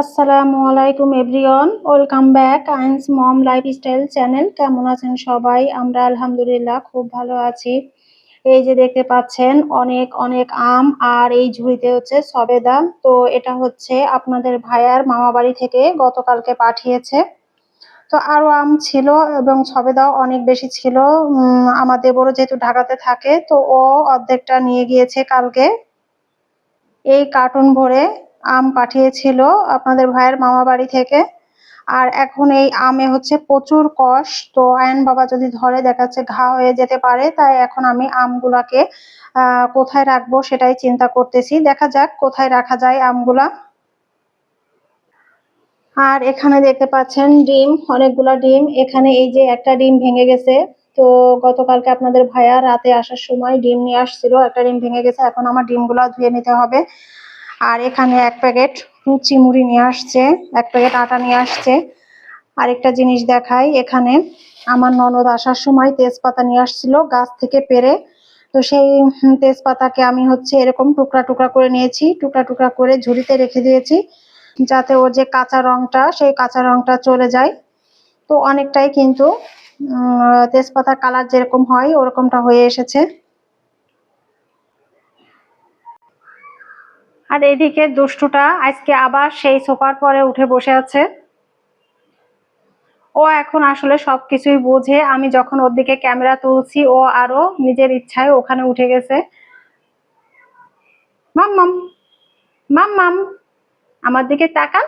আসসালামু আলাইকুম, everyone. Welcome back আইন্স mom lifestyle channel. কেমন আছেন সবাই? আমরা আলহামদুলিল্লাহ খুব ভালো আছি। এই যে দেখতে পাচ্ছেন, অনেক অনেক আম আর এই ঝুড়িতে হচ্ছে সবেদা। তো এটা হচ্ছে আপনাদের ভাইয়ার মামা বাড়ি থেকে গতকালকে পাঠিয়েছে। তো আরও আম ছিল এবং সবেদাও অনেক বেশি ছিল। আমাদের দেবরও যেহেতু ঢাকাতে থাকে, তো ও অর্ধেকটা নিয়ে গিয়েছে কালকে। এই কার্টুন ভরে আম পাঠিয়েছিল আপনাদের ভাইয়ের মামা বাড়ি থেকে। আর এখন এই আমে হচ্ছে প্রচুর কষ। তো আয়ন বাবা যদি ধরে দেখাচ্ছে ঘা হয়ে যেতে পারে, তাই এখন আমি আমগুলাকে কোথায় রাখব সেটাই চিন্তা করতেছি। দেখা যাক কোথায় রাখা যায় আমগুলা। আর এখানে দেখতে পাচ্ছেন ডিম, অনেকগুলা ডিম। এখানে এই যে একটা ডিম ভেঙে গেছে। তো গতকালকে আপনাদের ভাইয়া রাতে আসার সময় ডিম নিয়ে আসছিল, একটা ডিম ভেঙে গেছে। এখন আমার ডিমগুলো ধুয়ে নিতে হবে। আর এখানে এক প্যাকেট লুচি মুড়ি নিয়ে আসছে, এক প্যাকেট আটা নিয়ে আসছে। আরেকটা জিনিস দেখাই, এখানে আমার ননদ আসার সময় তেজপাতা নিয়ে আসছিল গাছ থেকে পেরে। তো সেই তেজপাতাকে আমি হচ্ছে এরকম টুকরা টুকরা করে নিয়েছি, টুকরা টুকরা করে ঝুড়িতে রেখে দিয়েছি, যাতে ওর যে কাঁচা রংটা, সেই কাঁচা রংটা চলে যায়। তো অনেকটাই কিন্তু তেজপাতার কালার যেরকম হয়, ওরকমটা হয়ে এসেছে। আর এদিকে দুষ্টুটা আজকে আবার সেই সোফার পরে উঠে বসে আছে। ও এখন আসলে সবকিছুই বোঝে। আমি যখন ওর দিকে ক্যামেরা তুলছি, ও আরও নিজের ইচ্ছায় ওখানে উঠে গেছে। মাম মাম আমার দিকে তাকান।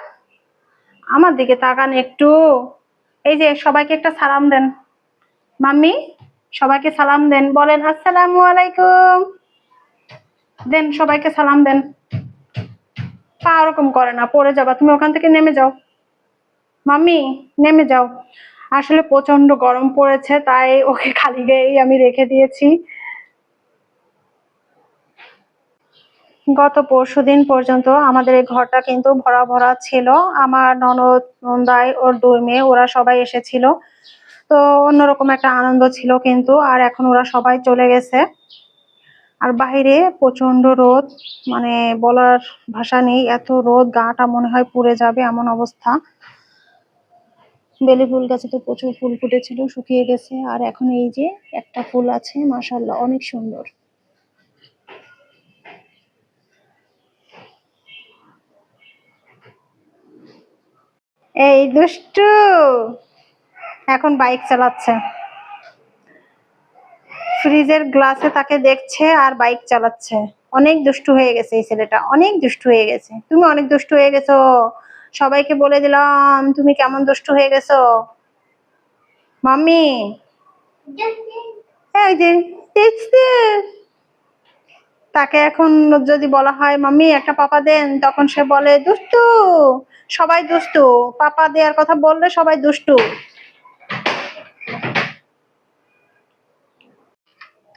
আমার দিকে তাকান একটু। এই যে সবাইকে একটা সালাম দেন। মাম্মি, সবাইকে সালাম দেন। বলেন, আসসালামু আলাইকুম। দেন, সবাইকে সালাম দেন। পা ওরকম করে না, পড়ে যাবা। তুমি ওখান থেকে নেমে যাও। মাম্মি, নেমে যাও। আসলে প্রচণ্ড গরম পড়েছে, তাই ওকে খালি গায়েই আমি রেখে দিয়েছি। গত পরশুদিন পর্যন্ত আমাদের এই ঘরটা কিন্তু ভরা ভরা ছিল। আমার ননদ, নন্দাই, ওর দুই মেয়ে, ওরা সবাই এসেছিল। তো অন্যরকম একটা আনন্দ ছিল কিন্তু, আর এখন ওরা সবাই চলে গেছে। আর বাইরে প্রচণ্ড রোদ মানে বলার ভাষা নেই, এত রোদ, গাটা মনে হয় পুড়ে যাবে এমন অবস্থা। বেলি ফুল গাছে তো প্রচুর ফুল ফুটেছিল, শুকিয়ে গেছে, আর এখন এই যে একটা ফুল আছে মাশাল্লাহ অনেক সুন্দর। এই দুষ্টু, এখন বাইক চালাচ্ছে। ফ্রিজের গ্লাসে তাকে দেখছে আর বাইক চালাচ্ছে। অনেক দুষ্টু হয়ে গেছে এই ছেলেটা, অনেক দুষ্টু হয়ে গেছে। তুমি অনেক দুষ্টু হয়ে গেছো। সবাইকে বলে দিলাম, তুমি কেমন দুষ্টু হয়ে গেছো? মাম্মি। এই যে তাকে এখন যদি বলা হয়, মাম্মি, একটা পাপা দেন, তখন সে বলে, দুষ্টু, সবাই দুষ্টু। পাপা দেওয়ার কথা বললে সবাই দুষ্টু।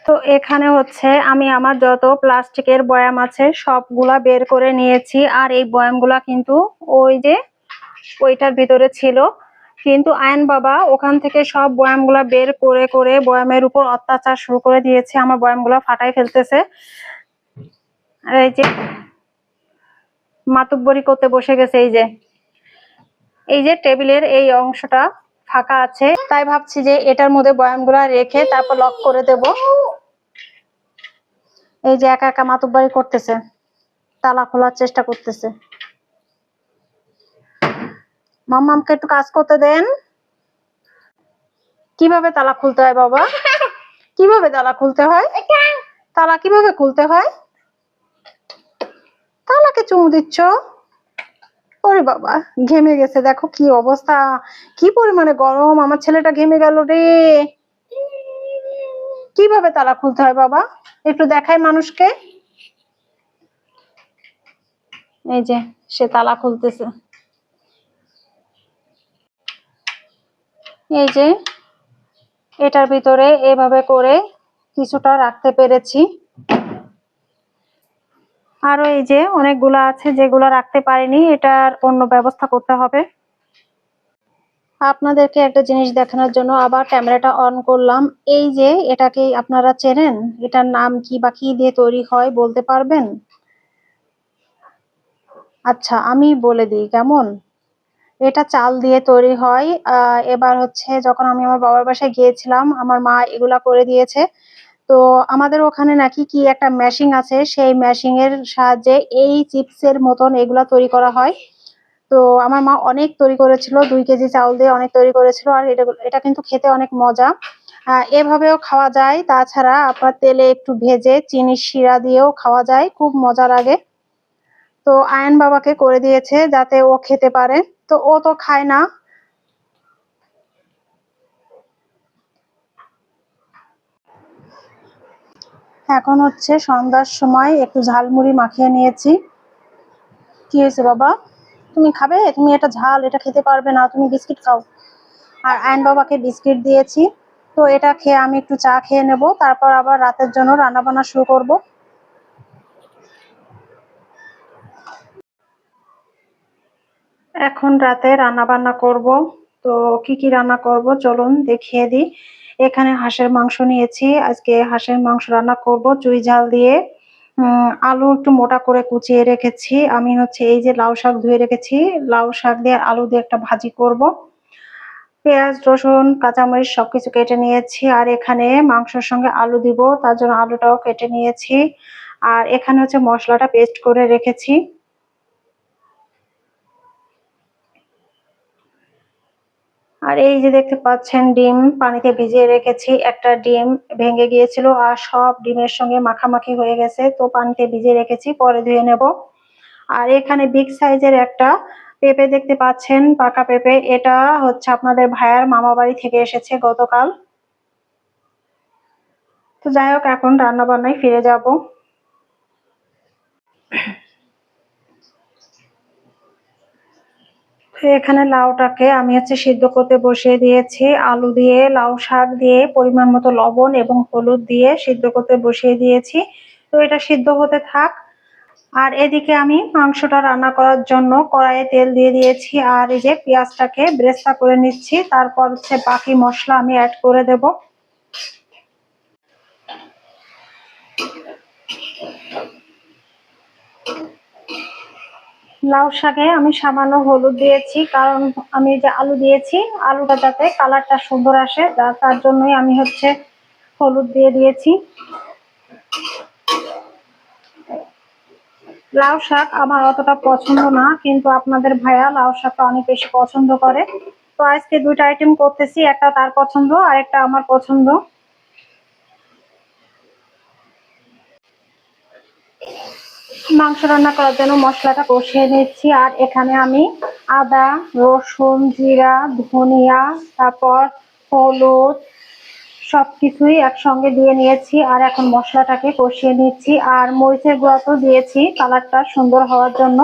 তো এখানে হচ্ছে আমি আমার যত প্লাস্টিকের বয়াম আছে সবগুলা বের করে নিয়েছি। আর এই বয়ামগুলা কিন্তু ওই যে ওইটার ভিতরে ছিল। কিন্তু আয়ন বাবা ওখান থেকে সব বয়ামগুলা বের করে করে বয়ামের উপর অত্যাচার শুরু করে দিয়েছে। আমার বয়ামগুলা ফাটাই ফেলতেছে। আর এই যে মাতুব্বরি করতে বসে গেছে এই যে। এই যে টেবিলের এই অংশটা ফাঁকা আছে, তাই ভাবছি যে এটার মধ্যে বয়ামগুলা রেখে তারপর লক করে দেব। এই যে একা একা মাতুব্বারি করতেছে, তালা খোলার চেষ্টা করতেছে। মাম্মামকে একটু কাজ করতে দেন। কীভাবে তালা খুলতে হয় বাবা? কীভাবে তালা খুলতে হয়? তালা কীভাবে খুলতে হয়? তালাকে চুমু দিচ্ছ? ওরে বাবা, ঘেমে গেছে। দেখো কি অবস্থা। কি পরিমাণে গরম। আমার ছেলেটা ঘেমে গেল রে। কীভাবে তালা খুলতে হয় বাবা? একটু দেখাই মানুষকে। এই যে, সে তালা খুলতেছে। এই যে, এটার ভিতরে এভাবে করে কিছুটা রাখতে পেরেছি। আরও এই যে অনেকগুলো আছে যেগুলো রাখতে পারিনি, এটার অন্য ব্যবস্থা করতে হবে। আপনাদেরকে একটা জিনিস দেখানোর জন্য আবার ক্যামেরাটা অন করলাম। এই যে এটাকে আপনারা চেনেন, এটার নাম কি বা কি দিয়ে তৈরি হয় বলতে পারবেন? আচ্ছা আমি বলে দিই কেমন? এটা চাল দিয়ে তৈরি হয়। এবার হচ্ছে যখন আমি আমার বাবার বাসায় গিয়েছিলাম, আমার মা এগুলা করে দিয়েছে। তো আমাদের ওখানে নাকি কি একটা মেশিং আছে? সেই মেশিং এর সাহায্যে এই চিপসের মতন এগুলা তৈরি করা হয়। তো আমার মা অনেক তৈরি করেছিল, দুই কেজি চাউল দিয়ে অনেক তৈরি করেছিল আর এটা এটা কিন্তু খেতে অনেক মজা। এভাবেও খাওয়া যায়। তাছাড়া আপনার তেলে একটু ভেজে চিনি শিরা দিয়েও খাওয়া যায়। খুব মজা লাগে। তো আয়ন বাবাকে করে দিয়েছে যাতে ও খেতে পারে। তো ও তো খায় না। এখন হচ্ছে সন্ধ্যার সময় একটু ঝালমুড়ি মাখিয়ে নিয়েছি। কি হয়েছে বাবা? তুমি খাবে? তুমি এটা ঝাল, এটা খেতে পারবে না, তুমি বিস্কিট খাও। আর আয়ন বাবাকে বিস্কিট দিয়েছি। তো এটা খেয়ে আমি একটু চা খেয়ে নেব, তারপর আবার রাতের জন্য রান্না বান্না শুরু করব। এখন রাতে রান্না বান্না করব। তো কি কি রান্না করব? চলুন দেখিয়ে দিই। এখানে হাঁসের মাংস নিয়েছি। আজকে হাঁসের মাংস রান্না করব, চুই ঝাল দিয়ে। আলু একটু মোটা করে কুচিয়ে রেখেছি। আমি হচ্ছে এই যে লাউ শাক ধুয়ে রেখেছি। লাউ শাক দিয়ে আলু দিয়ে একটা ভাজি করব। পেঁয়াজ, রসুন, কাঁচামরিচ সবকিছু কেটে নিয়েছি। আর এখানে মাংসের সঙ্গে আলু দিব, তার জন্য আলুটাও কেটে নিয়েছি। আর এখানে হচ্ছে মশলাটা পেস্ট করে রেখেছি। আর এই যে দেখতে পাচ্ছেন, ডিম পানিতে ভিজিয়ে রেখেছি। একটা ডিম ভেঙে গিয়েছিল আর সব ডিমের সঙ্গে মাখামাখি হয়ে গেছে। তো পানিতে ভিজিয়ে রেখেছি, পরে ধুয়ে নেব। আর এখানে বিগ সাইজের একটা পেঁপে দেখতে পাচ্ছেন, পাকা পেঁপে। এটা হচ্ছে আপনাদের ভাইয়ার মামা বাড়ি থেকে এসেছে গতকাল। তো যাই হোক, এখন রান্না বান্নায় ফিরে যাব। এখানে লাউটাকে আমি হচ্ছে সিদ্ধ করতে বসিয়ে দিয়েছি। আলু দিয়ে, লাউ শাক দিয়ে, পরিমাণ মতো লবণ এবং হলুদ দিয়ে সিদ্ধ করতে বসিয়ে দিয়েছি। তো এটা সিদ্ধ হতে থাক। আর এদিকে আমি মাংসটা রান্না করার জন্য কড়াইয়ে তেল দিয়ে দিয়েছি। আর এই যে পেঁয়াজটাকে ব্রেস্তা করে নিচ্ছি। তারপর হচ্ছে বাকি মশলা আমি অ্যাড করে দেব। লাউ শাকে আমি সামান্য হলুদ দিয়েছি, কারণ আমি যে আলু দিয়েছি, আলুটা যাতে কালারটা সুন্দর আসে তার জন্যই আমি হচ্ছে হলুদ দিয়ে দিয়েছি। লাউ শাক আমার অতটা পছন্দ না, কিন্তু আপনাদের ভাইয়া লাউ শাকটা অনেক বেশি পছন্দ করে। তো আজকে দুইটা আইটেম করতেছি, একটা তার পছন্দ আর একটা আমার পছন্দ। মাংস রান্না করার জন্য মশলাটা কষিয়ে নিচ্ছি। আর এখানে আমি আদা, রসুন, জিরা, ধনিয়া, তারপর হলুদ সবকিছুই একসঙ্গে দিয়ে নিয়েছি আর এখন মশলাটাকে কষিয়ে নিচ্ছি। আর মরিচের গুঁড়া তো দিয়েছি, কালারটা সুন্দর হওয়ার জন্য।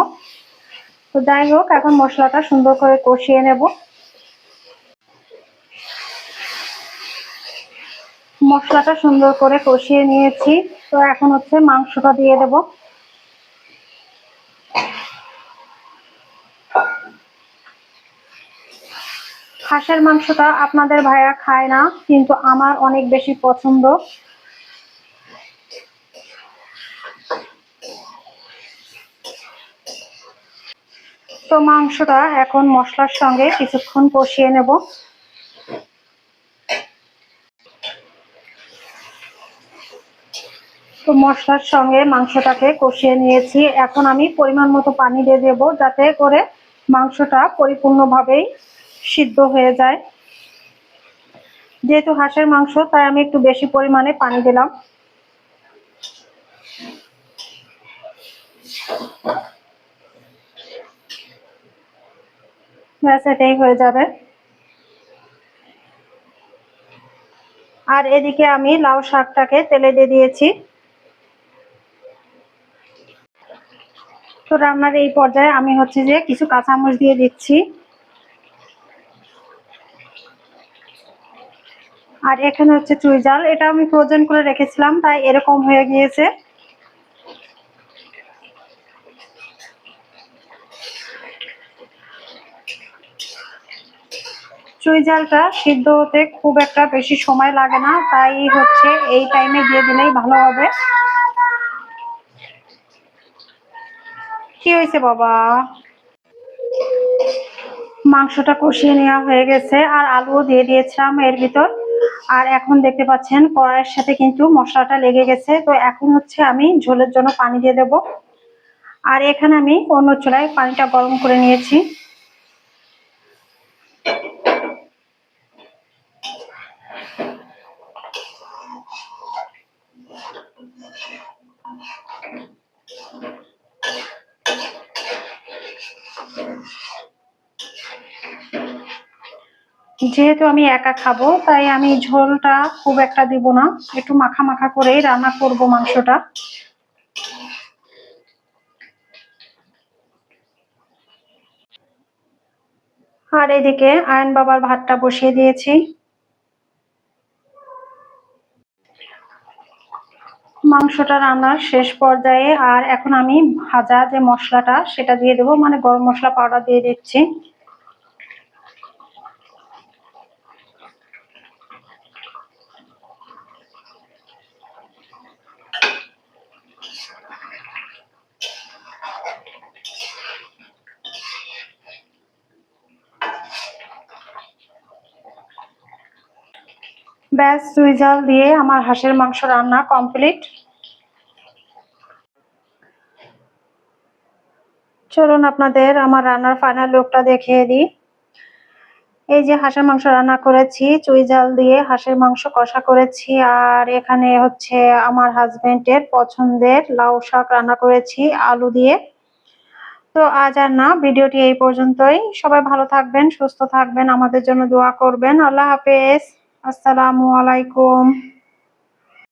তো যাই হোক, এখন মশলাটা সুন্দর করে কষিয়ে নেব। মশলাটা সুন্দর করে কষিয়ে নিয়েছি। তো এখন হচ্ছে মাংসটা দিয়ে দেব। হাঁসের মাংসটা আপনাদের ভাইয়া খায় না, কিন্তু আমার অনেক বেশি পছন্দ। তো মাংসটা এখন মশলার সঙ্গে কিছুক্ষণ কষিয়ে নেব। তো মশলার সঙ্গে মাংসটাকে কষিয়ে নিয়েছি। এখন আমি পরিমাণ মতো পানি দিয়ে দেবো যাতে করে মাংসটা পরিপূর্ণভাবেই সিদ্ধ হয়ে যায়। যেহেতু হাঁসের মাংস, তাই আমি একটু বেশি পরিমাণে পানি দিলাম। ব্যাস, এটাই হয়ে যাবে। আর এদিকে আমি লাউ শাকটাকে তেলে দিয়ে দিয়েছি। তো রান্নার এই পর্যায়ে আমি হচ্ছে যে কিছু কাঁচামরিচ দিয়ে দিচ্ছি। আর এখানে হচ্ছে চুই জাল, এটা আমি ফ্রোজেন করে রেখেছিলাম, তাই এরকম হয়ে গিয়েছে। চুই জালটা সিদ্ধ হতে খুব একটা বেশি সময় লাগে না, তাই হচ্ছে এই টাইমে দিয়ে দিলেই ভালো হবে। কি হয়েছে বাবা? মাংসটা কষিয়ে নেওয়া হয়ে গেছে, আর আলুও দিয়ে দিয়েছিলাম এর ভিতর। আর এখন দেখতে পাচ্ছেন কড়াইয়ের সাথে কিন্তু মশলাটা লেগে গেছে। তো এখন হচ্ছে আমি ঝোলের জন্য পানি দিয়ে দেব। আর এখানে আমি অন্য চুলায় পানিটা গরম করে নিয়েছি। যেহেতু আমি একা খাব, তাই আমি ঝোলটা খুব একটা দিব না। একটু মাখা মাখা করেই রান্না করব মাংসটা। আর এদিকে আয়ন বাবার ভাতটা বসিয়ে দিয়েছি। মাংসটা রান্নার শেষ পর্যায়ে আর এখন আমি ভাজা যে মশলাটা, সেটা দিয়ে দেবো। মানে গরম মশলা পাউডার দিয়ে দিচ্ছি। ব্যাস দুই জাল দিয়ে আমার হাঁসের মাংস রান্না কমপ্লিট। চলুন আপনাদের আমার রান্নার ফাইনাল লুকটা দেখিয়ে দিই। এই যে হাঁসের মাংস রান্না করেছি, চুই জাল দিয়ে হাঁসের মাংস কষা করেছি, আর এখানে হচ্ছে আমার হাজবেন্ডের পছন্দের লাউ শাক রান্না করেছি, আলু দিয়ে। তো আজ আর না, ভিডিওটি এই পর্যন্তই। সবাই ভালো থাকবেন, সুস্থ থাকবেন, আমাদের জন্য দোয়া করবেন। আল্লাহ হাফেজ। আসসালামু আলাইকুম।